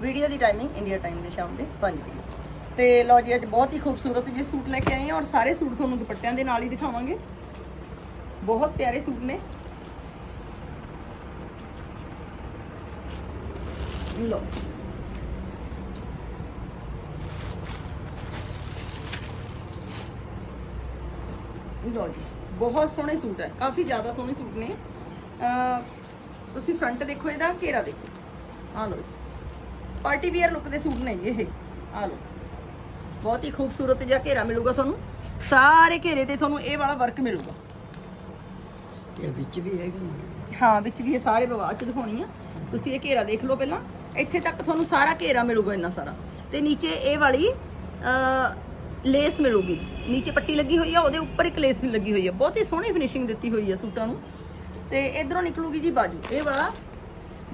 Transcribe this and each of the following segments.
Video ਦੀ timing India time ਦੇ ਸ਼ਾਮ ਦੇ 5 ਵਜੇ। ਤੇ ਲਓ ਜੀ, ਅੱਜ ਬਹੁਤ ਹੀ ਖੂਬਸੂਰਤ ਜਿਹੇ ਸੂਟ ਲੈ ਕੇ ਆਏ ਹਾਂ ਔਰ ਸਾਰੇ ਸੂਟ ਤੁਹਾਨੂੰ ਦੁਪੱਟਿਆਂ ਦੇ ਨਾਲ ਹੀ ਦਿਖਾਵਾਂਗੇ। ਬਹੁਤ ਪਿਆਰੇ ਸੂਟ ਨੇ। ਲਓ। ਲਓ ਜੀ, ਬਹੁਤ ਸੋਹਣੇ ਸੂਟ ਹੈ, ਕਾਫੀ ਜ਼ਿਆਦਾ ਸੋਹਣੇ ਸੂਟ ਨੇ। ਤੁਸੀਂ ਫਰੰਟ ਦੇਖੋ ਇਹਦਾ, ਘੇਰਾ ਦੇਖੋ। ਆ ਲਓ ਜੀ। ਪਾਰਟੀ ਵੀਅਰ ਲੁੱਕ ਦੇ ਸੂਟ ਨੇ ਜੀ ਇਹ। ਆ ਲਓ। ਬਹੁਤ ਹੀ ਖੂਬਸੂਰਤ ਜਿਹਾ ਘੇਰਾ ਮਿਲੂਗਾ ਤੁਹਾਨੂੰ। ਸਾਰੇ ਘੇਰੇ ਤੇ ਤੁਹਾਨੂੰ ਇਹ ਵਾਲਾ ਵਰਕ ਮਿਲੂਗਾ। ਇਹ ਵਿੱਚ ਵੀ ਹੈਗਾ ਹਾਂ। ਵਿੱਚ ਵੀ ਇਹ ਸਾਰੇ ਬਵਾਚ ਦਿਖਾਉਣੀ ਆ। ਤੁਸੀਂ ਇਹ ਘੇਰਾ ਦੇਖ ਲਓ ਪਹਿਲਾਂ। ਇੱਥੇ ਤੱਕ ਤੁਹਾਨੂੰ ਸਾਰਾ ਘੇਰਾ ਮਿਲੂਗਾ ਇੰਨਾ ਸਾਰਾ। ਤੇ ਨੀਚੇ ਇਹ ਵਾਲੀ ਲੇਸ ਮਿਲੂਗੀ। ਨੀਚੇ ਪੱਟੀ ਲੱਗੀ ਹੋਈ ਆ ਉਹਦੇ ਉੱਪਰ ਇੱਕ ਲੇਸ ਵੀ ਲੱਗੀ ਹੋਈ ਆ। ਬਹੁਤ ਹੀ ਸੋਹਣੀ ਫਿਨਿਸ਼ਿੰਗ ਦਿੱਤੀ ਹੋਈ ਆ ਸੂਟਾਂ ਨੂੰ। ਤੇ ਇਧਰੋਂ ਨਿਕਲੂਗੀ ਜੀ ਬਾਜੂ। ਇਹ ਵਾਲਾ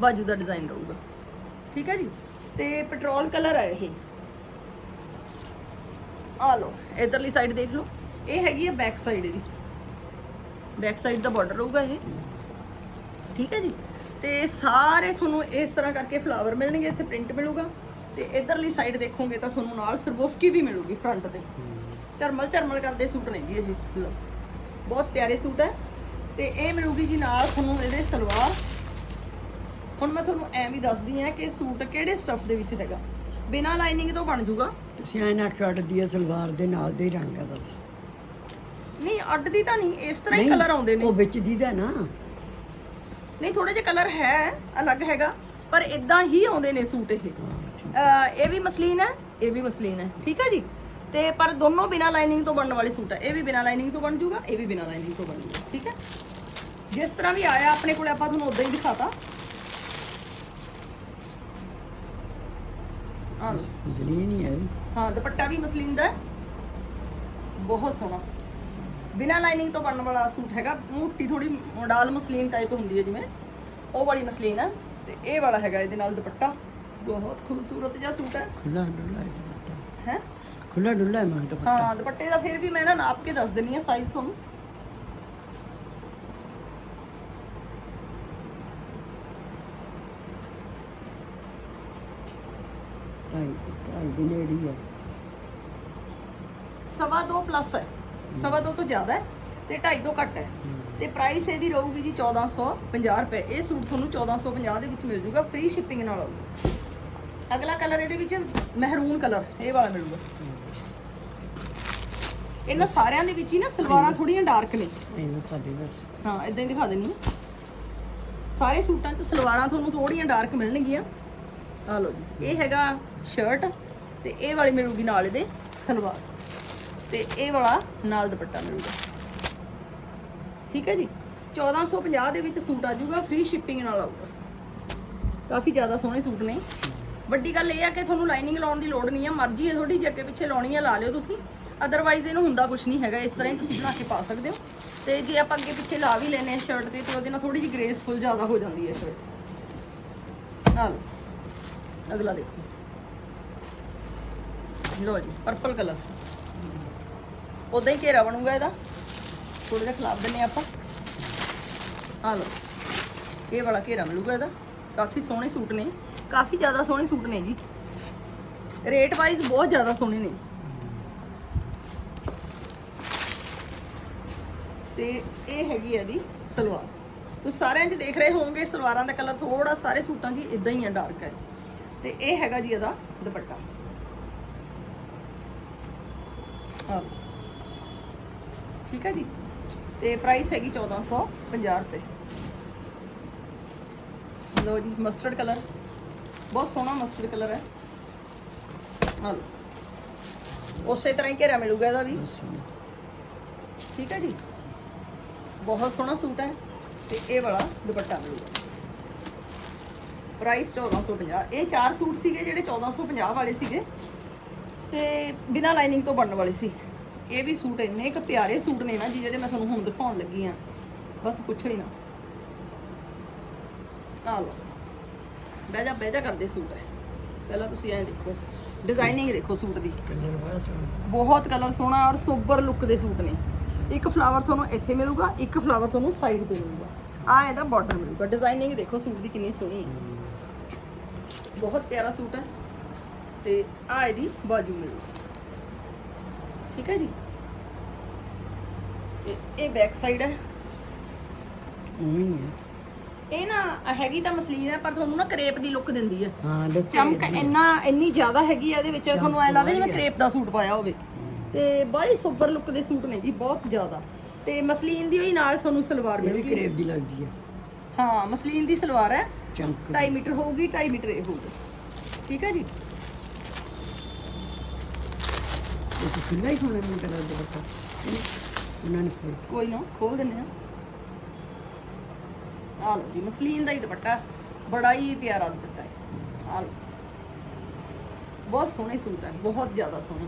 ਬਾਜੂ ਦਾ ਡਿਜ਼ਾਈਨ ਰਹੂਗਾ। ਠੀਕ ਹੈ ਜੀ? ਤੇ ਪੈਟਰੋਲ ਕਲਰ ਹੈ ਇਹ। ਆ ਲਓ, ਇਧਰਲੀ ਸਾਈਡ ਦੇਖ ਲਓ। ਇਹ ਹੈਗੀ ਹੈ ਬੈਕ ਸਾਈਡ ਇਹਦੀ ਬੈਕ ਸਾਈਡ ਦਾ ਬਾਰਡਰ ਰਹੂਗਾ ਇਹ। ਠੀਕ ਹੈ ਜੀ? ਤੇ ਸਾਰੇ ਤੁਹਾਨੂੰ ਇਸ ਤਰ੍ਹਾਂ ਕਰਕੇ ਫਲਾਵਰ ਮਿਲਣਗੇ, ਇੱਥੇ ਪ੍ਰਿੰਟ ਮਿਲੂਗਾ। ਤੇ ਇਧਰਲੀ ਸਾਈਡ ਦੇਖੋਗੇ ਤਾਂ ਤੁਹਾਨੂੰ ਨਾਲ ਸਰਬੋਸਕੀ ਵੀ ਮਿਲੂਗੀ ਫਰੰਟ ਤੇ। ਚਰਮਲ ਚਰਮਲ ਕਰਦੇ ਸੂਟ ਨੇ ਜੀ ਇਹ। ਲਓ, ਬਹੁਤ ਪਿਆਰੇ ਸੂਟ ਹੈ। ਤੇ ਇਹ ਮਿਲੂਗੀ ਜੀ ਨਾਲ ਤੁਹਾਨੂੰ ਇਹਦੇ ਸਲਵਾਰ ਹੁਣ ਮੈਂ ਤੁਹਾਨੂੰ ਐਂ ਵੀ ਦੱਸਦੀ ਹਾਂ ਕਿ ਸੂਟ ਕਿਹੜੇ ਸਟਫ ਦੇ ਵਿੱਚ ਹੈਗਾ। ਬਿਨਾਂ ਲਾਈਨਿੰਗ ਤੋਂ ਬਣ ਜੂਗਾ। ਤੁਸੀਂ ਐਨਾ ਕੱਟ ਦੀ ਸਲਵਾਰ ਦੇ ਨਾਲ ਦੇ ਰੰਗ ਆ ਬਸ। ਨਹੀਂ ਅੱਡ ਦੀ ਤਾਂ ਨਹੀਂ ਇਸ ਤਰ੍ਹਾਂ ਹੀ ਕਲਰ ਆਉਂਦੇ ਨੇ। ਉਹ ਵਿੱਚ ਦੀ ਦਾ ਨਾ। ਨਹੀਂ ਥੋੜੇ ਜਿਹਾ ਕਲਰ ਹੈ ਅਲੱਗ ਹੈਗਾ ਪਰ ਇਦਾਂ ਹੀ ਆਉਂਦੇ ਨੇ ਸੂਟ ਇਹ। ਅਹ ਇਹ ਵੀ ਮਸਲੀਨ ਹੈ ਇਹ ਵੀ ਮਸਲੀਨ ਹੈ ਠੀਕ ਹੈ ਜੀ? ਤੇ ਪਰ ਦੋਨੋਂ ਬਿਨਾ ਲਾਈਨਿੰਗ ਤੋਂ ਬਣਨ ਵਾਲੇ ਸੂਟ ਹੈ ਇਹ ਵੀ ਬਿਨਾ ਲਾਈਨਿੰਗ ਤੋਂ ਬਣ ਜੂਗਾ ਇਹ ਵੀ ਬਿਨਾ ਲਾਈਨਿੰਗ ਤੋਂ ਬਣ ਜੂਗਾ ਠੀਕ ਹੈ? ਜਿਸ ਤਰ੍ਹਾਂ ਵੀ ਆਇਆ ਆਪਣੇ ਕੋਲੇ ਆਪਾਂ ਤੁਹਾਨੂੰ ਉਦਾਂ ਹੀ ਦਿਖਾਤਾ। ਆਹ ਲਓ। ਮਸਲੀ ਨਹੀਂ ਹੈ ਹਾਂ ਦੁਪੱਟਾ ਵੀ ਮਸਲੀਨ ਦਾ ਹੈ। ਬਹੁਤ ਸੋਹਣਾ। ਬਿਨਾ ਲਾਈਨਿੰਗ ਤੋਂ ਬਣਨ ਵਾਲਾ ਸੂਟ ਹੈਗਾ। ਮੋਟੀ ਥੋੜੀ ਮੋਡਲ ਮਸਲੀਨ ਟਾਈਪ ਹੁੰਦੀ ਹੈ ਜਿਵੇਂ। ਉਹ ਵਾਲੀ ਮਸਲੀਨ ਹੈ ਤੇ ਇਹ ਵਾਲਾ ਹੈਗਾ ਇਹਦੇ ਨਾਲ ਦੁਪੱਟਾ। ਬਹੁਤ ਖੂਬਸੂਰਤ ਜਿਹਾ ਸੂਟ ਹੈ। ਖੁੱਲਾ ਡੁੱਲਾ ਹੈ ਦੁਪੱਟਾ। ਹੈ? ਖੁੱਲਾ ਡੁੱਲਾ ਹੈ ਮਾਂ ਦੁਪੱਟਾ। ਹਾਂ ਦੁਪੱਟੇ ਦਾ ਫਿਰ ਵੀ ਮੈਂ ਨਾ ਨਾਪ ਕੇ ਦੱਸ ਦਿੰਨੀ ਆ ਸਾਈਜ਼ ਤੁਹਾਨੂੰ। ਢਾਈ ਦੀ ਨੇੜੀ ਹੈ ਸਵਾ ਦੋ ਪਲੱਸ ਹੈ। ਸਵਾ ਦੋ ਤੋਂ ਜ਼ਿਆਦਾ ਹੈ ਤੇ 2.5 ਤੋਂ ਘੱਟ ਹੈ। ਤੇ ਪ੍ਰਾਈਸ ਇਹਦੀ ਰਹੂਗੀ ਜੀ 1450 ਰੁਪਏ। ਇਹ ਸੂਟ ਤੁਹਾਨੂੰ 1450 ਦੇ ਵਿੱਚ ਮਿਲ ਜੂਗਾ ਫ੍ਰੀ ਸ਼ਿਪਿੰਗ ਨਾਲ ਆਊਗਾ। ਅਗਲਾ ਕਲਰ ਇਹਦੇ ਵਿੱਚ ਮਹਿਰੂਨ ਕਲਰ ਇਹ ਵਾਲਾ ਮਿਲੂਗਾ। ਇਹਨਾਂ ਸਾਰਿਆਂ ਦੇ ਵਿੱਚ ਹੀ ਨਾ ਸਲਵਾਰਾਂ ਥੋੜੀਆਂ ਡਾਰਕ ਨੇ। ਐਨਾ ਪਾਦੇ ਬਸ। ਹਾਂ ਇਦਾਂ ਹੀ ਦਿਖਾ ਦਿੰਨੀ ਸਾਰੇ ਸੂਟਾਂ 'ਚ ਸਲਵਾਰਾਂ ਤੁਹਾਨੂੰ ਥੋੜੀਆਂ ਡਾਰਕ ਮਿਲਣਗੀਆਂ। ਆ ਲਓ ਜੀ ਇਹ ਹੈਗਾ ਸ਼ਰਟ ਤੇ ਇਹ ਵਾਲੀ ਮਿਲੂਗੀ ਨਾਲ ਇਹਦੇ ਸਲਵਾਰ। ਤੇ ਇਹ ਵਾਲਾ ਨਾਲ ਦੁਪੱਟਾ ਮਿਲੂਗਾ। ਠੀਕ ਹੈ ਜੀ? 1450 ਦੇ ਵਿੱਚ ਸੂਟ ਆ ਜਾਊਗਾ ਫ੍ਰੀ ਸ਼ਿਪਿੰਗ ਨਾਲ ਆਊਗਾ। ਕਾਫੀ ਜ਼ਿਆਦਾ ਸੋਹਣੇ ਸੂਟ ਨੇ। ਵੱਡੀ ਗੱਲ ਇਹ ਆ ਕਿ ਤੁਹਾਨੂੰ ਲਾਈਨਿੰਗ ਲਾਉਣ ਦੀ ਲੋੜ ਨਹੀਂ ਆ। ਮਰਜ਼ੀ ਹੈ ਤੁਹਾਡੀ ਜੇ ਅੱਗੇ ਪਿੱਛੇ ਲਾਉਣੀ ਆ, ਲਾ ਲਿਓ ਤੁਸੀਂ। ਅਦਰਵਾਈਜ਼ ਇਹਨੂੰ ਹੁੰਦਾ ਕੁਝ ਨਹੀਂ ਹੈਗਾ। ਇਸ ਤਰ੍ਹਾਂ ਹੀ ਤੁਸੀਂ ਬਣਾ ਕੇ ਪਾ ਸਕਦੇ ਹੋ। ਤੇ ਜੇ ਆਪਾਂ ਅੱਗੇ ਪਿੱਛੇ ਲਾ ਵੀ ਲੈਨੇ ਆ ਸ਼ਰਟ ਤੇ ਤੇ ਉਹਦੇ ਨਾਲ ਥੋੜੀ ਜਿਹੀ ਗ੍ਰੇਸਫੁਲ ਜ਼ਿਆਦਾ ਹੋ ਜਾਂਦੀ ਹੈ ਸ਼ਰਟ ਨਾਲ ਅਗਲਾ ਦੇਖੋ। ਲੋ ਜੀ ਪਰਪਲ ਕਲਰ ਉਦਾਂ ਹੀ ਘੇਰਾ ਬਣੂਗਾ ਇਹਦਾ। ਥੋੜਾ ਜਿਹਾ ਖਿਲਾਫ ਦਿੰਨੇ ਆਪਾਂ। ਆ ਲਓ, ਇਹ ਵਾਲਾ ਘੇਰਾ ਮਿਲੂਗਾ ਇਹਦਾ। ਕਾਫੀ ਸੋਹਣੇ ਸੂਟ ਨੇ। ਕਾਫੀ ਜ਼ਿਆਦਾ ਸੋਹਣੇ ਸੂਟ ਨੇ ਜੀ। ਰੇਟ ਵਾਈਜ਼ ਬਹੁਤ ਜ਼ਿਆਦਾ ਸੋਹਣੇ ਨੇ। ਤੇ ਇਹ ਹੈਗੀ ਹੈ ਦੀ ਸਲਵਾਰ। ਤੁਸੀਂ ਸਾਰਿਆਂ 'ਚ ਦੇਖ ਰਹੇ ਹੋਵੋਗੇ, ਸਲਵਾਰਾਂ ਦਾ ਕਲਰ ਥੋੜਾ ਸਾਰੇ ਸੂਟਾਂ 'ਚ ਇਦਾਂ ਹੀ ਹੈ ਡਾਰਕ ਹੈ ਤੇ ਇਹ ਹੈਗਾ ਜੀ ਇਹਦਾ ਦੁਪੱਟਾ। ਆਹ। ਠੀਕ ਹੈ ਜੀ। ਤੇ ਪ੍ਰਾਈਸ ਹੈਗੀ 1450 ਰੁਪਏ। ਲੋ ਜੀ ਮਸਟਰਡ ਕਲਰ ਬਹੁਤ ਸੋਹਣਾ ਮਸਟਰਡ ਕਲਰ ਹੈ। ਲਓ ਉਸੇ ਤਰ੍ਹਾਂ ਹੀ ਘੇਰਾ ਮਿਲੂਗਾ ਇਹਦਾ ਵੀ। ਠੀਕ ਹੈ ਜੀ। ਬਹੁਤ ਸੋਹਣਾ ਸੂਟ ਹੈ ਤੇ ਇਹ ਵਾਲਾ ਦੁਪੱਟਾ ਮਿਲੂਗਾ। ਪ੍ਰਾਈਸ 1450 ਇਹ ਚਾਰ ਸੂਟ ਸੀਗੇ ਜਿਹੜੇ 1450 ਵਾਲੇ ਸੀਗੇ। ਤੇ ਬਿਨਾਂ ਲਾਈਨਿੰਗ ਤੋਂ ਬਣਨ ਵਾਲੇ ਸੀ। ਇਹ ਵੀ ਸੂਟ ਇੰਨੇ ਕੁ ਪਿਆਰੇ ਸੂਟ ਨੇ ਨਾ ਜੀ ਜਿਹੜੇ ਮੈਂ ਤੁਹਾਨੂੰ ਹੁਣ ਦਿਖਾਉਣ ਲੱਗੀ ਆ ਬਸ ਪੁੱਛੋ ਹੀ ਨਾ। ਆ ਲਓ। ਬਹਿ ਜਾ ਬਹਿ ਜਾ ਕਰਦੇ ਸੂਟ। ਹੈ ਪਹਿਲਾਂ ਤੁਸੀਂ ਐਂ ਦੇਖੋ। ਡਿਜ਼ਾਈਨਿੰਗ ਦੇਖੋ ਸੂਟ ਦੀ। ਬਹੁਤ ਕਲਰ ਸੋਹਣਾ ਔਰ ਸੋਬਰ ਲੁੱਕ ਦੇ ਸੂਟ ਨੇ। ਇੱਕ ਫਲਾਵਰ ਤੁਹਾਨੂੰ ਇੱਥੇ ਮਿਲੂਗਾ ਇੱਕ ਫਲਾਵਰ ਤੁਹਾਨੂੰ ਸਾਈਡ ਤੇ ਮਿਲੂਗਾ। ਆ ਇਹਦਾ ਬਾਰਡਰ ਮਿਲੂਗਾ। ਡਿਜ਼ਾਈਨਿੰਗ ਦੇਖੋ ਸੂਟ ਦੀ ਕਿੰਨੀ ਸੋਹਣੀ ਹੈ। ਬਹੁਤ ਪਿਆਰਾ ਸੂਟ ਹੈ। ਤੇ ਆ ਇਹਦੀ ਬਾਜੂ ਮਿਲੂਗੀ ਠੀਕ ਹੈ ਜੀ? ਇਹ- ਬੈਕ ਸਾਈਡ ਹੈ। ਇਹ ਨਾ ਹੈਗੀ ਤਾਂ ਮਸਲੀਨ ਹੈ ਪਰ ਤੁਹਾਨੂੰ ਨਾ ਕਰੇਪ ਦੀ ਲੁੱਕ ਦਿੰਦੀ ਹੈ। ਚਮਕ ਇੰਨਾ ਇੰਨੀ ਜ਼ਿਆਦਾ ਹੈਗੀ ਆ ਇਹਦੇ ਵਿੱਚ ਤੁਹਾਨੂੰ ਐ ਲੱਗਦਾ ਜਿਵੇਂ ਕਰੇਪ ਦਾ ਸੂਟ ਪਾਇਆ ਹੋਵੇ। ਤੇ ਬੜੀ ਸੁਪਰ ਲੁੱਕ ਦੇ ਸੂਟ ਨੇ ਜੀ ਬਹੁਤ ਜ਼ਿਆਦਾ। ਤੇ ਮਸਲੀਨ ਦੀ ਹੋਈ ਨਾਲ ਤੁਹਾਨੂੰ ਸਲਵਾਰ ਇਹ ਵੀ ਮਿਲੂਗੀ। ਕਰੇਬ ਦੀ ਲੱਗਦੀ ਹੈ। ਹਾਂ ਮਸਲੀਨ ਦੀ ਸਲਵਾਰ ਹੈ। ਚਮਕ 2.5 ਮੀਟਰ ਹੋਊਗੀ 2.5 ਮੀਟਰ ਇਹ ਹੋਊਗਾ। ਠੀਕ ਹੈ ਜੀ? ਇਹ ਤਾਂ ਹੀ ਹੋਣਾ ਮੈਨੂੰ ਕਲਰ ਦਾ ਪਤਾ ਉਹਨਾਂ ਨੇ ਫਿਰ। ਕੋਈ ਨਾ ਖੋਲ ਦਿੰਨੇ ਆ ਆ ਲਓ ਜੀ, ਮਸਲੀਨ ਦਾ ਹੀ ਦੁਪੱਟਾ। ਬੜਾ ਹੀ ਪਿਆਰਾ ਦੁਪੱਟਾ ਹੈ। ਆ ਲਓ। ਬਹੁਤ ਸੋਹਣੇ ਸੂਟ ਹੈ, ਬਹੁਤ ਜ਼ਿਆਦਾ ਸੋਹਣੇ।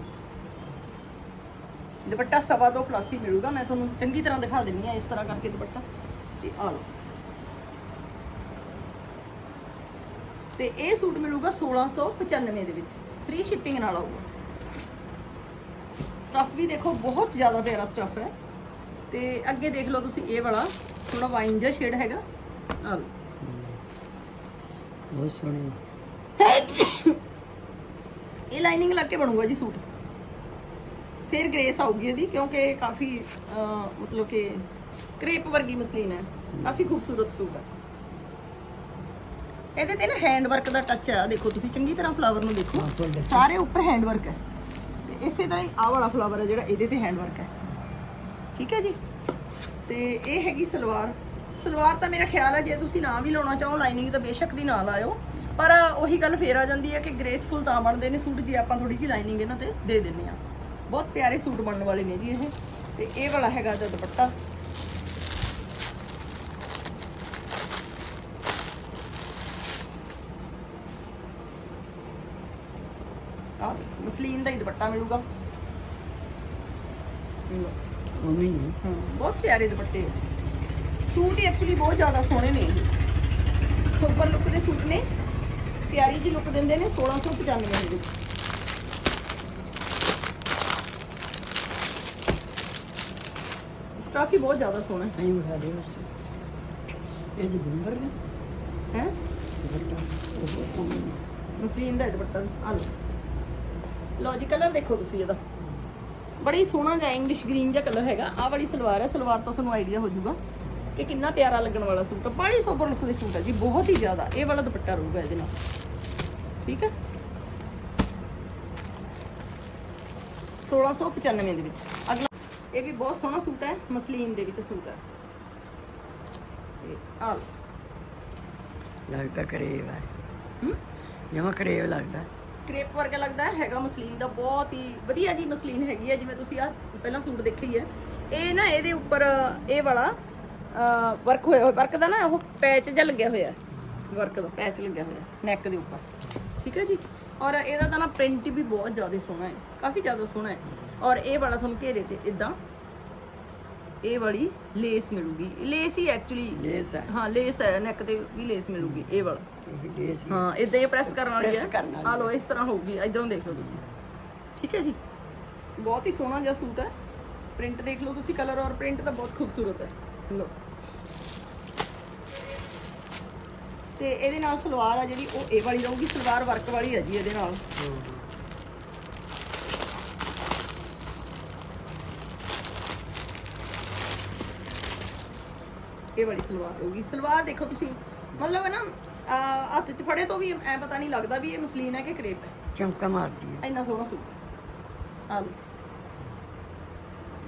ਦੁਪੱਟਾ ਸਵਾ ਦੋ ਪਲੱਸ ਹੀ ਮਿਲੂਗਾ। ਮੈਂ ਤੁਹਾਨੂੰ ਚੰਗੀ ਤਰ੍ਹਾਂ ਦਿਖਾ ਦਿੰਨੀ ਆ ਇਸ ਤਰ੍ਹਾਂ ਕਰਕੇ ਦੁਪੱਟਾ। ਤੇ ਆ ਲਓ। ਤੇ ਇਹ ਸੂਟ ਮਿਲੂਗਾ 1695 ਦੇ ਵਿੱਚ। ਫ੍ਰੀ ਸ਼ਿਪਿੰਗ ਨਾਲ ਆਊਗਾ। ਸਟਫ ਵੀ ਦੇਖੋ ਬਹੁਤ ਜ਼ਿਆਦਾ ਪਿਆਰਾ ਸਟਫ ਹੈ। ਤੇ ਅੱਗੇ ਦੇਖ ਲਓ ਤੁਸੀਂ ਇਹ ਵਾਲਾ ਥੋੜਾ ਵਾਈਨ ਜਿਹਾ ਸ਼ੇਡ ਹੈਗਾ। ਆ ਲਓ। ਬਹੁਤ ਸੋਹਣੇ। ਇਹ ਲਾਈਨਿੰਗ ਲੱਗ ਕੇ ਬਣੂਗਾ ਜੀ ਸੂਟ। ਫਿਰ ਗ੍ਰੇਸ ਆਊਗੀ ਇਹਦੀ ਕਿਉਂਕਿ ਕਾਫੀ ਮਤਲਬ ਕਿ ਕ੍ਰੇਪ ਵਰਗੀ ਮਸਲੀਨ ਹੈ। ਕਾਫੀ ਖੂਬਸੂਰਤ ਸੂਟ ਹੈ। ਇਹਦੇ ਤੇ ਨਾ ਹੈਂਡ ਵਰਕ ਦਾ ਟੱਚ ਹੈ। ਦੇਖੋ ਤੁਸੀਂ ਚੰਗੀ ਤਰ੍ਹਾਂ ਫਲਾਵਰ ਨੂੰ ਦੇਖੋ। ਸਾਰੇ ਉੱਪਰ ਹੈਂਡ ਵਰਕ ਹੈ। ਇਸੇ ਤਰ੍ਹਾਂ ਹੀ ਆਹ ਵਾਲਾ ਫਲਾਵਰ ਹੈ ਜਿਹੜਾ ਇਹਦੇ ਤੇ ਹੈਂਡ ਵਰਕ ਹੈ। ਠੀਕ ਹੈ ਜੀ? ਤੇ ਇਹ ਹੈਗੀ ਸਲਵਾਰ। ਸਲਵਾਰ ਤਾਂ ਮੇਰਾ ਖਿਆਲ ਹੈ ਜੇ ਤੁਸੀਂ ਨਾ ਵੀ ਲਾਉਣਾ ਚਾਹੋ ਲਾਈਨਿੰਗ ਤਾਂ ਬੇਸ਼ੱਕ ਦੀ ਨਾ ਲਾਇਓ। ਪਰ ਉਹੀ ਗੱਲ ਫੇਰ ਆ ਜਾਂਦੀ ਹੈ ਕਿ ਗ੍ਰੇਸਫੁਲ ਤਾਂ ਬਣਦੇ ਨੇ ਸੂਟ, ਜੇ ਆਪਾਂ ਥੋੜੀ ਜਿਹੀ ਲਾਈਨਿੰਗ ਇਹਨਾਂ ਤੇ ਦੇ ਦਿੰਨੇ ਆ ਬਹੁਤ ਪਿਆਰੇ ਸੂਟ ਬਣਨ ਵਾਲੇ ਨੇ ਜੀ ਇਹ। ਤੇ ਇਹ ਵਾਲਾ ਹੈਗਾ ਦਾ ਦੁਪੱਟਾ। ਆ ਮਸਲੀਨ ਦਾ ਹੀ ਦੁਪੱਟਾ ਮਿਲੂਗਾ। ਹੀ ਹੈ। ਹਾਂ, ਬਹੁਤ ਪਿਆਰੇ ਦੁਪੱਟੇ ਸੂਟ ਹੀ ਐਕਚੁਅਲੀ ਬਹੁਤ ਜ਼ਿਆਦਾ ਸੋਹਣੇ ਨੇ ਸੁਪਰ ਲੁੱਕ ਦੇ ਸੂਟ ਨੇ। ਪਿਆਰੀ ਜੀ ਲੁੱਕ ਦਿੰਦੇ ਨੇ 1695 ਦੇ। ਸਟਾਫ ਹੀ ਬਹੁਤ ਜ਼ਿਆਦਾ ਸੋਹਣਾ ਐਂ ਵਿਖਾ ਦੇ ਬਸ। ਇਹ ਜੀ ਗੁੰਬਰ ਨੇ। ਹੈ? ਹੈ ਦੁਪੱਟਾ। ਉਹ ਹੈ। ਮਸਲੀਨ ਦਾ ਇਹ ਦੁਪੱਟਾ। ਆ ਲਓ। ਲਓ ਜੀ ਕਲਰ ਦੇਖੋ ਤੁਸੀਂ ਇਹਦਾ। ਬੜੀ ਸੋਹਣਾ ਜਿਹਾ ਇੰਗਲਿਸ਼ ਗ੍ਰੀਨ ਜਿਹਾ ਕਲਰ ਹੈਗਾ। ਆਹ ਵਾਲੀ ਸਲਵਾਰ ਹੈ ਸਲਵਾਰ ਤੋਂ ਤੁਹਾਨੂੰ ਆਈਡੀਆ ਹੋ ਜਾਊਗਾ ਕਿ ਕਿੰਨਾ ਪਿਆਰਾ ਲੱਗਣ ਵਾਲਾ ਸੂਟ ਹੈ। ਬੜੀ ਸੋਬਰ ਲੁੱਕ ਦੇ ਸੂਟ ਹੈ ਜੀ ਬਹੁਤ ਹੀ ਜ਼ਿਆਦਾ। ਇਹ ਵਾਲਾ ਦੁਪੱਟਾ ਰਹੂਗਾ ਇਹਦੇ ਨਾਲ। ਠੀਕ ਹੈ? 1695 ਦੇ ਵਿੱਚ। ਅਗਲਾ ਇਹ ਵੀ ਬਹੁਤ ਸੋਹਣਾ ਸੂਟ ਹੈ ਮਸਲੀਨ ਦੇ ਵਿੱਚ ਸੂਟ ਹੈ। ਇਹ ਆ ਲੱਗਦਾ ਕਰੇਬ ਹੈ। ਹੂੰ? ਜਮਾ ਕਰੇਬ ਲੱਗਦਾ। ਕ੍ਰੇਪ ਵਰਗਾ ਲੱਗਦਾ ਹੈ, ਹੈਗਾ ਮਸਲੀਨ ਦਾ ਬਹੁਤ ਹੀ ਵਧੀਆ ਜੀ ਮਸਲੀਨ ਹੈਗੀ ਹੈ ਜਿਵੇਂ ਤੁਸੀਂ ਆ ਪਹਿਲਾਂ ਸੂਟ ਦੇਖੀ ਹੈ। ਇਹ ਨਾ ਇਹਦੇ ਉੱਪਰ ਇਹ ਵਾਲਾ ਵਰਕ ਹੋਇਆ ਹੋਇਆ ਵਰਕ ਦਾ ਨਾ ਉਹ ਪੈਚ ਜਿਹਾ ਲੱਗਿਆ ਹੋਇਆ ਵਰਕ ਦਾ ਪੈਚ ਲੱਗਿਆ ਹੋਇਆ ਨੈਕ ਦੇ ਉੱਪਰ। ਠੀਕ ਹੈ ਜੀ? ਔਰ ਇਹਦਾ ਤਾਂ ਨਾ ਪ੍ਰਿੰਟ ਵੀ ਬਹੁਤ ਜ਼ਿਆਦਾ ਸੋਹਣਾ ਹੈ ਕਾਫੀ ਜ਼ਿਆਦਾ ਸੋਹਣਾ ਹੈ। ਔਰ ਇਹ ਵਾਲਾ ਤੁਹਾਨੂੰ ਘੇਰੇ ਤੇ ਇਦਾਂ ਇਹ ਵਾਲੀ ਲੇਸ ਮਿਲੂਗੀ। ਲੇਸ ਹੀ ਐਕਚੁਅਲੀ ਲੇਸ ਹੈ। ਹਾਂ ਲੇਸ ਹੈ ਨੈਕ ਤੇ ਵੀ ਲੇਸ ਮਿਲੂਗੀ ਇਹ ਵਾਲਾ। ਲੇਸ ਹੀ ਇਦਾਂ ਹੀ ਪ੍ਰੈਸ ਕਰਨ ਵਾਲੀ Press ਹੈ। ਵਾਲੀ ਆ ਲੋ ਇਸ ਤਰ੍ਹਾਂ ਹੋਊਗੀ ਇਧਰੋਂ ਦੇਖ ਲਓ ਤੁਸੀਂ। ਠੀਕ ਹੈ ਜੀ? ਬਹੁਤ ਹੀ ਸੋਹਣਾ ਜਿਹਾ ਸੂਟ ਹੈ। ਪ੍ਰਿੰਟ ਦੇਖ ਲਓ ਤੁਸੀਂ ਕਲਰ ਔਰ ਪ੍ਰਿੰਟ ਤਾਂ ਬਹੁਤ ਖੂਬਸੂਰਤ ਹੈ। ਲੋ ਤੇ ਇਹਦੇ ਨਾਲ ਸਲਵਾਰ ਆ ਜਿਹੜੀ ਉਹ ਇਹ ਵਾਲੀ ਰਹੂਗੀ ਸਲਵਾਰ ਵਰਕ ਵਾਲੀ ਹੈ ਜੀ ਇਹਦੇ ਨਾਲ। ਇਹ ਵਾਲੀ ਸਲਵਾਰ ਹੋਊਗੀ। ਸਲਵਾਰ ਦੇਖੋ ਤੁਸੀਂ ਮਤਲਬ ਹੈ ਨਾ ਆਹ ਹੱਥ 'ਚ ਫੜੇ ਤੋਂ ਵੀ ਐ ਪਤਾ ਨਹੀਂ ਲੱਗਦਾ ਵੀ ਇਹ ਮਸਲੀਨ ਹੈ ਕਿ ਕਰੇਪ ਹੈ। ਚਮਕਾ ਮਾਰਦੀ ਹੈ। ਇੰਨਾ ਸੋਹਣਾ ਸੂਟ ਆ ਲਓ।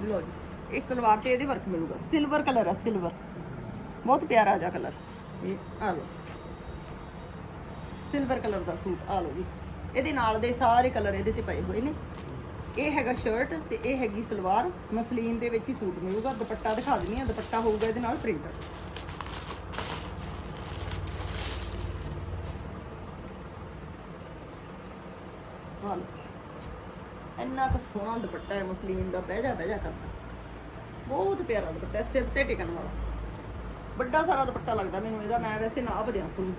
ਲਓ ਜੀ ਇਹ ਸਲਵਾਰ ਤੇ ਇਹਦੇ ਵਰਕ ਮਿਲੂਗਾ। ਸਿਲਵਰ ਕਲਰ ਆ ਸਿਲਵਰ ਬਹੁਤ ਪਿਆਰਾ ਜਿਹਾ ਕਲਰ ਇਹ ਆ ਲਓ। ਸਿਲਵਰ ਕਲਰ ਦਾ ਸੂਟ ਆ ਲਓ ਜੀ। ਇਹਦੇ ਨਾਲ ਦੇ ਸਾਰੇ ਕਲਰ ਇਹਦੇ ਤੇ ਪਏ ਹੋਏ ਨੇ। ਇਹ ਹੈਗਾ ਸ਼ਰਟ ਤੇ ਇਹ ਹੈਗੀ ਸਲਵਾਰ। ਮਸਲੀਨ ਦੇ ਵਿੱਚ ਹੀ ਸੂਟ ਮਿਲੂਗਾ। ਦੁਪੱਟਾ ਦਿਖਾ ਦਿੰਨੀ ਆ ਦੁਪੱਟਾ ਹੋਊਗਾ ਇਹਦੇ ਨਾਲ ਪ੍ਰਿੰਟਡ ਇੰਨਾ ਕੁ ਸੋਹਣਾ ਦੁਪੱਟਾ ਹੈ। ਮਸਲੀਨ ਦਾ ਬਹਿ ਜਾ ਬਹਿ ਜਾ ਕਰਦਾ ਬਹੁਤ ਪਿਆਰਾ ਦੁਪੱਟਾ ਸਿਰ ਤੇ ਟਿਕਣ ਵਾਲਾ। ਵੱਡਾ ਸਾਰਾ ਦੁਪੱਟਾ ਲੱਗਦਾ ਮੈਨੂੰ ਇਹਦਾ। ਮੈਂ ਵੈਸੇ ਨਾ ਦਿਆਂ ਫੁੱਲ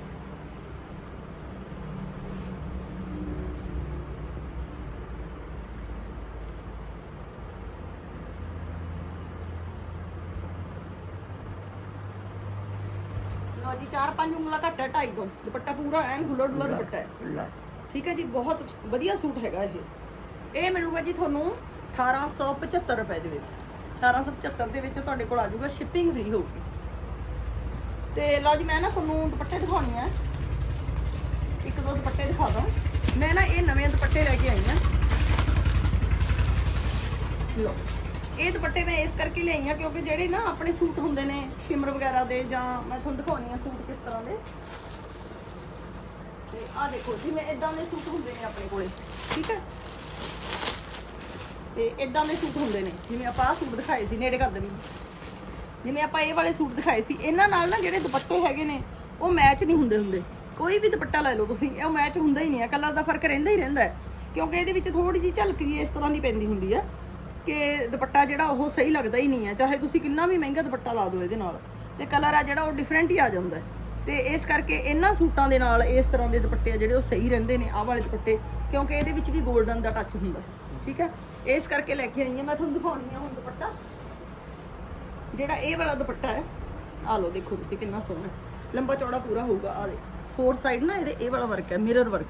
ਲਓ ਜੀ 4-5 ਉਂਗਲਾਂ ਘੱਟ ਹੈ 2.5 ਤੋਂ। ਦੁਪੱਟਾ ਪੂਰਾ ਐਨ ਖੁੱਲਾ ਡੁੱਲਾ ਦੁਪੱਟਾ ਹੈ। ਠੀਕ ਹੈ ਜੀ ਬਹੁਤ ਵਧੀਆ ਸੂਟ ਹੈਗਾ ਇਹ। ਇਹ ਮਿਲੂਗਾ ਜੀ ਤੁਹਾਨੂੰ 1875 ਰੁਪਏ ਦੇ ਵਿੱਚ। 1875 ਦੇ ਵਿੱਚ ਤੁਹਾਡੇ ਕੋਲ ਆ ਜਾਊਗਾ ਸ਼ਿਪਿੰਗ ਫ੍ਰੀ ਹੋਊਗੀ। ਤੇ ਲਓ ਜੀ ਮੈਂ ਨਾ ਤੁਹਾਨੂੰ ਦੁਪੱਟੇ ਦਿਖਾਉਣੀ ਆ। ਇੱਕ ਦੋ ਦੁਪੱਟੇ ਦਿਖਾ ਦਾਂ। ਮੈਂ ਨਾ ਇਹ ਨਵੇਂ ਦੁਪੱਟੇ ਲੈ ਕੇ ਆਈ ਆ। ਲਓ। ਇਹ ਦੁਪੱਟੇ ਮੈਂ ਇਸ ਕਰਕੇ ਲਿਆਈ ਆ ਕਿਉਂਕਿ ਜਿਹੜੇ ਨਾ ਆਪਣੇ ਸੂਟ ਹੁੰਦੇ ਨੇ, ਸ਼ਿਮਰ ਵਗੈਰਾ ਦੇ ਜਾਂ ਮੈਂ ਤੁਹਾਨੂੰ ਦਿਖਾਉਣੀ ਆ ਸੂਟ ਕਿਸ ਤਰ੍ਹਾਂ ਦੇ। ਤੇ ਆਹ ਦੇਖੋ ਜਿਵੇਂ ਇਦਾਂ ਦੇ ਸੂਟ ਹੁੰਦੇ ਨੇ ਆਪਣੇ ਕੋਲੇ, ਠੀਕ ਹੈ? ਤੇ ਇਦਾਂ ਦੇ ਸੂਟ ਹੁੰਦੇ ਨੇ, ਜਿਵੇਂ ਆਪਾਂ ਆਹ ਸੂਟ ਦਿਖਾਏ ਸੀ ਨੇੜੇ ਕਰ ਦੇਵੀਂ ਜਿਵੇਂ ਆਪਾਂ ਇਹ ਵਾਲੇ ਸੂਟ ਦਿਖਾਏ ਸੀ, ਇਹਨਾਂ ਨਾਲ ਨਾ ਜਿਹੜੇ ਦੁਪੱਟੇ ਹੈਗੇ ਨੇ, ਉਹ ਮੈਚ ਨਹੀਂ ਹੁੰਦੇ ਹੁੰਦੇ। ਕੋਈ ਵੀ ਦੁਪੱਟਾ ਲੈ ਲਓ ਤੁਸੀਂ, ਇਹ ਮੈਚ ਹੁੰਦਾ ਹੀ ਨਹੀਂ ਹੈ, ਕਲਰ ਦਾ ਫ਼ਰਕ ਰਹਿੰਦਾ ਹੀ ਰਹਿੰਦਾ ਹੈ। ਕਿਉਂਕਿ ਇਹਦੇ ਵਿੱਚ ਥੋੜੀ ਜਿਹੀ ਝਲਕ ਜੀ ਇਸ ਤਰ੍ਹਾਂ ਦੀ ਪੈਂਦੀ ਹੁੰਦੀ ਆ ਕਿ ਦੁਪੱਟਾ ਜਿਹੜਾ ਉਹ ਸਹੀ ਲੱਗਦਾ ਹੀ ਨਹੀਂ ਹੈ। ਚਾਹੇ ਤੁਸੀਂ ਕਿੰਨਾ ਵੀ ਮਹਿੰਗਾ ਦੁਪੱਟਾ ਲਾ ਦਿਓ ਇਹਦੇ ਨਾਲ, ਤੇ ਕਲਰ ਆ ਜਿਹੜਾ ਉਹ ਡਿਫਰੈਂਟ ਹੀ ਆ ਜਾਂਦਾ ਹੈ। ਤੇ ਇਸ ਕਰਕੇ ਇਹਨਾਂ ਸੂਟਾਂ ਦੇ ਨਾਲ ਇਸ ਤਰ੍ਹਾਂ ਦੇ ਦੁਪੱਟੇ ਆ ਜਿਹੜੇ ਉਹ ਸਹੀ ਰਹਿੰਦੇ ਨੇ, ਆਹ ਵਾਲੇ ਦੁਪੱਟੇ, ਕਿਉਂਕਿ ਇਹਦੇ ਵਿੱਚ ਵੀ 골ਡਨ ਦਾ ਟੱਚ ਹੁੰਦਾ ਹੈ। ਠੀਕ ਹੈ? ਇਸ ਕਰਕੇ ਲੈ ਕੇ ਆਈ ਹਾਂ। ਮੈਂ ਤੁਹਾਨੂੰ ਦਿਖਾਉਣੀ ਆ ਹੁਣ ਦੁਪੱਟਾ। ਜਿਹੜਾ ਇਹ ਵਾਲਾ ਦੁਪੱਟਾ ਹੈ ਆ ਲਓ, ਦੇਖੋ ਤੁਸੀਂ ਕਿੰਨਾ ਸੋਹਣਾ ਲੰਬਾ ਚੌੜਾ ਪੂਰਾ ਹੋਊਗਾ ਆ ਦੇਖੋ। ਫੋਰ ਸਾਈਡ ਨਾ ਇਹਦੇ, ਇਹ ਵਾਲਾ ਵਰਕ ਹੈ mirror work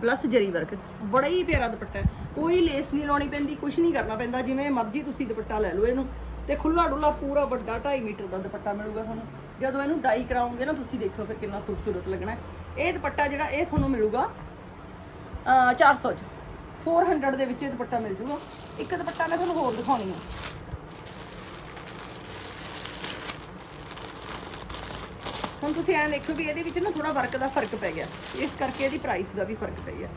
plus zari work ਬੜਾ ਹੀ ਪਿਆਰਾ ਦੁਪੱਟਾ ਹੈ। ਕੋਈ ਲੇਸ ਨਹੀਂ ਲਾਉਣੀ ਪੈਂਦੀ ਕੁਝ ਨਹੀਂ ਕਰਨਾ ਪੈਂਦਾ, ਜਿਵੇਂ ਮਰਜ਼ੀ ਤੁਸੀਂ ਦੁਪੱਟਾ ਲੈ ਲਓ ਇਹਨੂੰ। ਤੇ ਖੁੱਲਾ ਡੁੱਲਾ ਪੂਰਾ ਵੱਡਾ 2.5 ਮੀਟਰ ਦਾ ਦੁਪੱਟਾ ਮਿਲੂਗਾ ਤੁਹਾਨੂੰ। ਜਦੋਂ ਇਹਨੂੰ ਡਾਈ ਕਰਾਉਂਗੇ ਨਾ, ਤੁਸੀਂ ਦੇਖੋ ਫਿਰ ਕਿੰਨਾ ਖੂਬਸੂਰਤ ਲੱਗਣਾ ਇਹ ਦੁਪੱਟਾ ਜਿਹੜਾ, ਇਹ ਤੁਹਾਨੂੰ ਮਿਲੂਗਾ, ਅਹ 400 ਚ। 400 ਦੇ ਵਿੱਚ ਇਹ ਦੁਪੱਟਾ ਮਿਲ ਜੂਗਾ। ਇੱਕ ਦੁਪੱਟਾ ਮੈਂ ਤੁਹਾਨੂੰ ਹੋਰ ਦਿਖਾਉਣੀ ਹੈ ਹੁਣ ਤੁਸੀਂ ਐਂ ਦੇਖੋ ਵੀ ਇਹਦੇ ਵਿੱਚ ਨਾ ਥੋੜਾ ਵਰਕ ਦਾ ਫ਼ਰਕ ਪੈ ਗਿਆ। ਇਸ ਕਰਕੇ ਇਹਦੀ ਪ੍ਰਾਈਸ ਦਾ ਵੀ ਫ਼ਰਕ ਪੈ ਗਿਆ।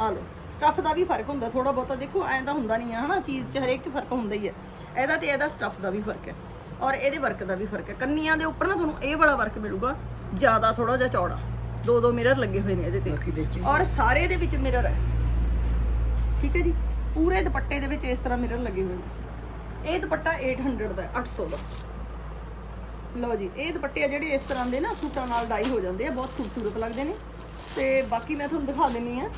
ਆ ਲਓ। ਸਟੱਫ ਦਾ ਵੀ ਫ਼ਰਕ ਹੁੰਦਾ ਥੋੜਾ ਬਹੁਤਾ। ਦੇਖੋ ਐਂ ਤਾਂ ਹੁੰਦਾ ਨਹੀਂ ਆ ਹਨਾ? ਚੀਜ਼ 'ਚ ਹਰੇਕ 'ਚ ਫ਼ਰਕ ਹੁੰਦਾ ਹੀ ਹੈ ਇਹਦਾ ਤੇ ਇਹਦਾ ਸਟੱਫ ਦਾ ਵੀ ਫ਼ਰਕ ਹੈ। ਔਰ ਇਹਦੇ ਵਰਕ ਦਾ ਵੀ ਫ਼ਰਕ ਹੈ। ਕੰਨੀਆਂ ਦੇ ਉੱਪਰ ਨਾ ਤੁਹਾਨੂੰ ਇਹ ਵਾਲਾ ਵਰਕ ਮਿਲੂਗਾ ਜ਼ਿਆਦਾ ਥੋੜਾ ਜਿਹਾ ਚੌੜਾ। ਦੋ ਦੋ ਮਿਰਰ ਲੱਗੇ ਹੋਏ ਨੇ ਇਹਦੇ ਤੇ। ਔਰ ਸਾਰੇ ਦੇ ਵਿੱਚ ਮਿਰਰ ਹੈ। ਠੀਕ ਹੈ ਜੀ? ਪੂਰੇ ਦੁਪੱਟੇ ਦੇ ਵਿੱਚ ਇਸ ਤਰ੍ਹਾਂ ਮਿਰਰ ਲੱਗੇ ਹੋਏ ਨੇ। ਇਹ ਦੁਪੱਟਾ 800 ਦਾ ਹੈ, 800 ਦਾ। ਲਓ ਜੀ ਇਹ ਦੁਪੱਟੇ ਆ ਜਿਹੜੇ ਇਸ ਤਰ੍ਹਾਂ ਦੇ ਨਾ ਸੂਟਾਂ ਨਾਲ ਡਾਈ ਹੋ ਜਾਂਦੇ ਆ ਬਹੁਤ ਖੂਬਸੂਰਤ ਲੱਗਦੇ ਨੇ। ਤੇ ਬਾਕੀ ਮੈਂ ਤੁਹਾਨੂੰ ਦਿਖਾ ਦਿੰਨੀ ਆ।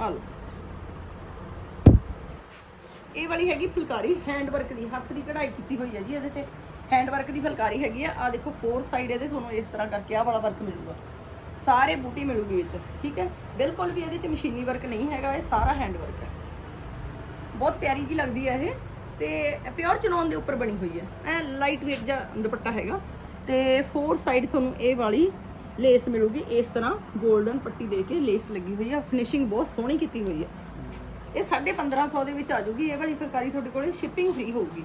ਆ ਲਓ। ਇਹ ਵਾਲੀ ਹੈਗੀ ਫੁਲਕਾਰੀ ਹੈਂਡ ਵਰਕ ਦੀ, ਹੱਥ ਦੀ ਕਢਾਈ ਕੀਤੀ ਹੋਈ ਹੈ ਜੀ ਇਹਦੇ ਤੇ। ਹੈਂਡ ਵਰਕ ਦੀ ਫੁਲਕਾਰੀ ਹੈਗੀ ਆ। ਆ ਦੇਖੋ ਫੋਰ ਸਾਈਡ ਇਹਦੇ ਤੁਹਾਨੂੰ ਇਸ ਤਰ੍ਹਾਂ ਕਰਕੇ ਆਹ ਵਾਲਾ ਵਰਕ ਮਿਲੂਗਾ। ਸਾਰੇ ਬੂਟੀ ਮਿਲੂਗੀ ਵਿੱਚ, ਠੀਕ ਹੈ? ਬਿਲਕੁਲ ਵੀ ਇਹਦੇ ਚ ਮਸ਼ੀਨੀ ਵਰਕ ਨਹੀਂ ਹੈਗਾ, ਇਹ ਸਾਰਾ ਹੈਂਡ ਵਰਕ ਹੈ। ਬਹੁਤ ਪਿਆਰੀ ਜੀ ਲੱਗਦੀ ਹੈ ਇਹ। ਤੇ ਪਿਓਰ ਚਨੌਨ ਦੇ ਉੱਪਰ ਬਣੀ ਹੋਈ ਹੈ। ਐ ਲਾਈਟ ਵੇਟ ਜਿਹਾ ਦੁਪੱਟਾ ਹੈਗਾ। ਤੇ ਫੋਰ ਸਾਈਡ ਤੁਹਾਨੂੰ ਇਹ ਵਾਲੀ ਲੇਸ ਮਿਲੂਗੀ, ਇਸ ਤਰ੍ਹਾਂ 골ਡਨ ਪੱਟੀ ਦੇ ਕੇ ਲੇਸ ਲੱਗੀ ਹੋਈ ਆ। ਫਿਨਿਸ਼ਿੰਗ ਬਹੁਤ ਸੋਹਣੀ ਕੀਤੀ ਹੋਈ ਹੈ ਇਹ 1550 ਦੇ ਵਿੱਚ ਆ ਜੂਗੀ। ਇਹ ਵਾਲੀ ਫੁਲਕਾਰੀ ਤੁਹਾਡੇ ਕੋਲੇ ਸ਼ਿਪਿੰਗ ਫ੍ਰੀ ਹੋਊਗੀ।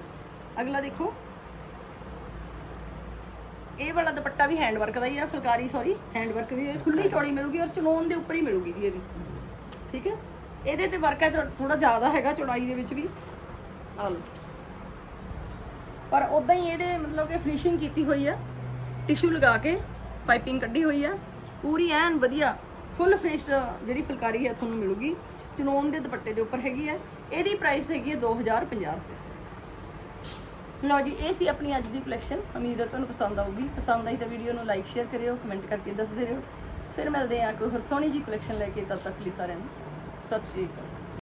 ਅਗਲਾ ਦੇਖੋ। ਇਹ ਵਾਲਾ ਦੁਪੱਟਾ ਵੀ ਹੈਂਡ ਵਰਕ ਦਾ ਹੀ ਆ, ਫੁਲਕਾਰੀ ਸੌਰੀ ਹੈਂਡ ਵਰਕ ਦੀ ਖੁੱਲੀ ਚੌੜੀ ਮਿਲੂਗੀ ਔਰ ਚਨੌਨ ਦੇ ਉੱਪਰ ਹੀ ਮਿਲੂਗੀ ਜੀ ਇਹ ਵੀ। ਠੀਕ ਹੈ? ਇਹਦੇ ਤੇ ਵਰਕ ਹੈ ਥੋੜਾ ਜ਼ਿਆਦਾ ਹੈਗਾ ਚੌੜਾਈ ਦੇ ਵਿੱਚ ਵੀ। ਆ ਲਓ। ਪਰ ਉਦਾਂ ਹੀ ਇਹਦੇ ਮਤਲਬ ਕਿ ਫਿਨਿਸ਼ਿੰਗ ਕੀਤੀ ਹੋਈ ਹੈ ਟਿਸ਼ੂ ਲਗਾ ਕੇ ਪਾਈਪਿੰਗ ਕੱਢੀ ਹੋਈ ਹੈ। ਪੂਰੀ ਐਨ ਵਧੀਆ ਫੁੱਲ ਫਿਨਿਸ਼ਡ ਜਿਹੜੀ ਫੁਲਕਾਰੀ ਹੈ ਤੁਹਾਨੂੰ ਮਿਲੂਗੀ। ਚਨੋਨ ਦੇ ਦੁਪੱਟੇ ਦੇ ਉੱਪਰ ਹੈਗੀ ਹੈ। ਇਹਦੀ ਪ੍ਰਾਈਸ ਹੈਗੀ ਹੈ 2050 ਰੁਪਏ। ਲਓ ਜੀ, ਇਹ ਸੀ ਆਪਣੀ ਅੱਜ ਦੀ ਕਲੈਕਸ਼ਨ ਉਮੀਦ ਹੈ ਤੁਹਾਨੂੰ ਪਸੰਦ ਆਊਗੀ। ਪਸੰਦ ਆਈ ਤਾਂ ਵੀਡੀਓ ਨੂੰ ਲਾਈਕ ਸ਼ੇਅਰ ਕਰਿਓ ਕਮੈਂਟ ਕਰਕੇ ਦੱਸਦੇ ਰਹੋ। ਫਿਰ ਮਿਲਦੇ ਹਾਂ ਕੋਈ ਹੋਰ ਸੋਹਣੀ ਜੀ ਕਲੈਕਸ਼ਨ ਲੈ ਕੇ। ਤਦ ਤੱਕ ਲਈ ਸਾਰਿਆਂ ਨੂੰ, ਸਤਿ ਸ਼੍ਰੀ ਅਕਾਲ।